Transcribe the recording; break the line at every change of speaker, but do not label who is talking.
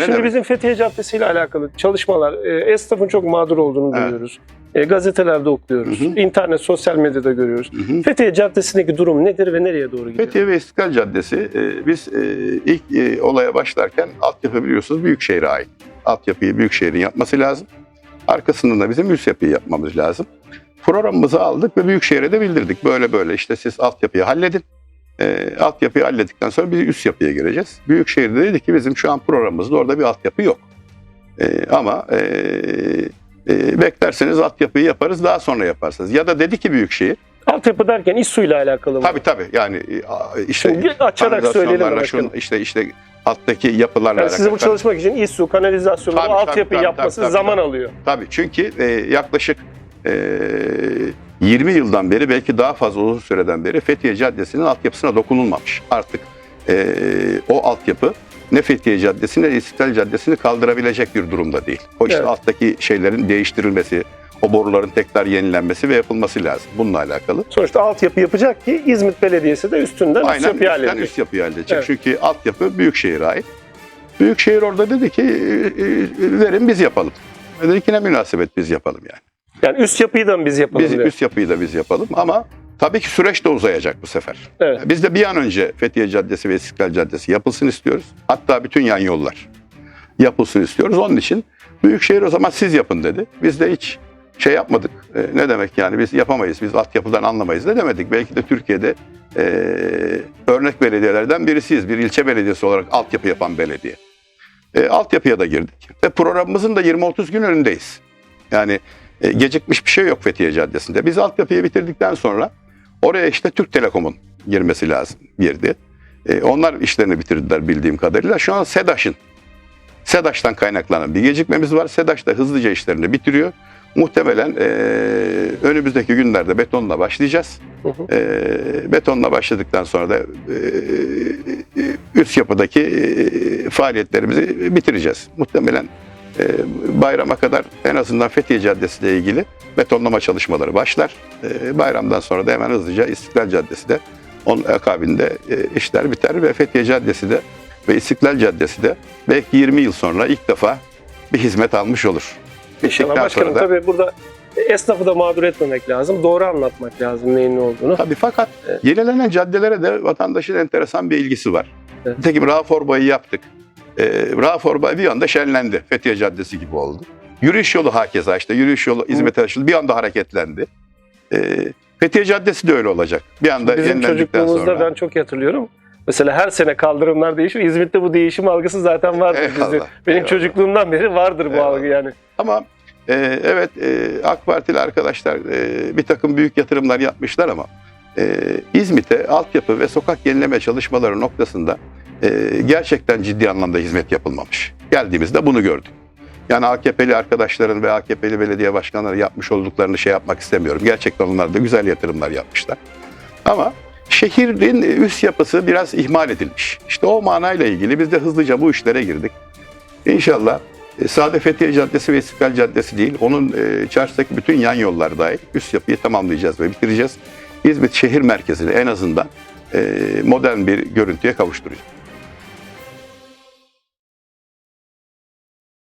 Şimdi
demek?
bizim Fethiye Caddesi ile alakalı çalışmalar, e, esnafın çok mağdur olduğunu
Evet.
duyuyoruz. E, gazetelerde okuyoruz,
Hı hı.
internet, sosyal medyada görüyoruz.
Hı hı.
Fethiye Caddesi'ndeki durum nedir ve nereye doğru gidiyor?
Fethiye ve İstiklal Caddesi e, biz e, ilk e, olaya başlarken altyapı biliyorsunuz Büyükşehir'e ait. Altyapıyı Büyükşehir'in yapması lazım. Arkasından da bizim üst yapıyı yapmamız lazım. Programımızı aldık ve Büyükşehir'e de bildirdik. Böyle böyle işte siz altyapıyı halledin. E, altyapıyı hallettikten sonra bir üst yapıya gireceğiz. Büyükşehir de dedi ki bizim şu an programımızda orada bir altyapı yok. E, ama e, e, beklerseniz altyapıyı yaparız daha sonra yaparsınız. Ya da dedi ki Büyükşehir
Altyapı derken İSSU ile alakalı mı?
Tabii tabii yani e, işte
Şimdi açarak söyleyelim
şun- işte işte alttaki yapılarla
Yani sizin bu
alakalı.
çalışmak için İSSU, kanalizasyonu,
Tabii,
bu
tabii, tabii,
yapması
tabii, tabii,
zaman
tabii.
alıyor.
Tabii çünkü e, yaklaşık e, 20 yıldan beri belki daha fazla uzun süreden beri Fethiye Caddesi'nin altyapısına dokunulmamış. Artık e, o altyapı ne Fethiye Caddesi'ni ne İstiklal Caddesi'ni kaldırabilecek bir durumda değil. O işte
Evet.
alttaki şeylerin değiştirilmesi, o boruların tekrar yenilenmesi ve yapılması lazım. Bununla alakalı.
Sonuçta altyapı yapacak ki İzmit Belediyesi de üstünden üst
Aynen
yapıyı
üstten
halledecek.
üst yapıyı halledecek.
Evet.
Çünkü altyapı Büyükşehir'e ait. Büyükşehir orada dedi ki verin biz yapalım. Dedi ki ne münasebet biz yapalım yani.
Yani üst yapıyı da mı biz yapalım
Biz
diyor.
üst yapıyı da biz yapalım ama tabii ki süreç de uzayacak bu sefer.
Evet.
Biz de bir an önce Fethiye Caddesi ve İstiklal Caddesi yapılsın istiyoruz. Hatta bütün yan yollar yapılsın istiyoruz. Onun için Büyükşehir o zaman siz yapın dedi. Biz de hiç şey yapmadık. E, ne demek yani biz yapamayız, biz altyapıdan anlamayız ne demedik. Belki de Türkiye'de e, örnek belediyelerden birisiyiz. Bir ilçe belediyesi olarak altyapı yapan belediye. E, altyapıya da girdik. Ve programımızın da 20-30 gün önündeyiz. Yani e, gecikmiş bir şey yok Fethiye Caddesi'nde. Biz altyapıyı bitirdikten sonra oraya işte Türk Telekom'un girmesi lazım girdi. E, onlar işlerini bitirdiler bildiğim kadarıyla. Şu an SEDAŞ'ın SEDAŞ'tan kaynaklanan bir gecikmemiz var. SEDAŞ da hızlıca işlerini bitiriyor. Muhtemelen e, önümüzdeki günlerde betonla başlayacağız.
Hı hı.
E, betonla başladıktan sonra da e, üst yapıdaki e, faaliyetlerimizi bitireceğiz. Muhtemelen e, bayrama kadar en azından Fethiye Caddesi ile ilgili betonlama çalışmaları başlar. E, bayramdan sonra da hemen hızlıca İstiklal Caddesi de onun akabinde e, işler biter ve Fethiye Caddesi de ve İstiklal Caddesi de belki 20 yıl sonra ilk defa bir hizmet almış olur.
İnşallah başkanım
da-
tabii burada esnafı da mağdur etmemek lazım. Doğru anlatmak lazım neyin ne olduğunu.
Tabii fakat
Evet.
yenilenen caddelere de vatandaşın enteresan bir ilgisi var.
Evet.
Nitekim Raforbay'ı yaptık. Ee, Raforbay bir anda şenlendi. Fethiye Caddesi gibi oldu. Yürüyüş yolu hakeza işte yürüyüş yolu hizmete açıldı. Bir anda hareketlendi. Ee, Fethiye Caddesi de öyle olacak. Bir anda
Bizim
yenilendikten
çocukluğumuzda
sonra.
ben çok iyi hatırlıyorum. Mesela her sene kaldırımlar değişiyor. İzmit'te bu değişim algısı zaten vardır
Eyvallah,
bizde. Benim
eyvallah.
çocukluğumdan beri vardır bu
Eyvallah.
algı yani.
Ama e, evet e, AK Partili arkadaşlar e, bir takım büyük yatırımlar yapmışlar ama e, İzmit'e altyapı ve sokak yenileme çalışmaları noktasında e, gerçekten ciddi anlamda hizmet yapılmamış. Geldiğimizde bunu gördük. Yani AKP'li arkadaşların ve AKP'li belediye başkanları yapmış olduklarını şey yapmak istemiyorum. Gerçekten onlar da güzel yatırımlar yapmışlar. Ama şehrin üst yapısı biraz ihmal edilmiş. İşte o manayla ilgili biz de hızlıca bu işlere girdik. İnşallah e, Sade Fethiye Caddesi ve İstiklal Caddesi değil, onun e, çarşıdaki bütün yan yollar dahil üst yapıyı tamamlayacağız ve bitireceğiz. İzmit şehir merkezini en azından e, modern bir görüntüye kavuşturacağız.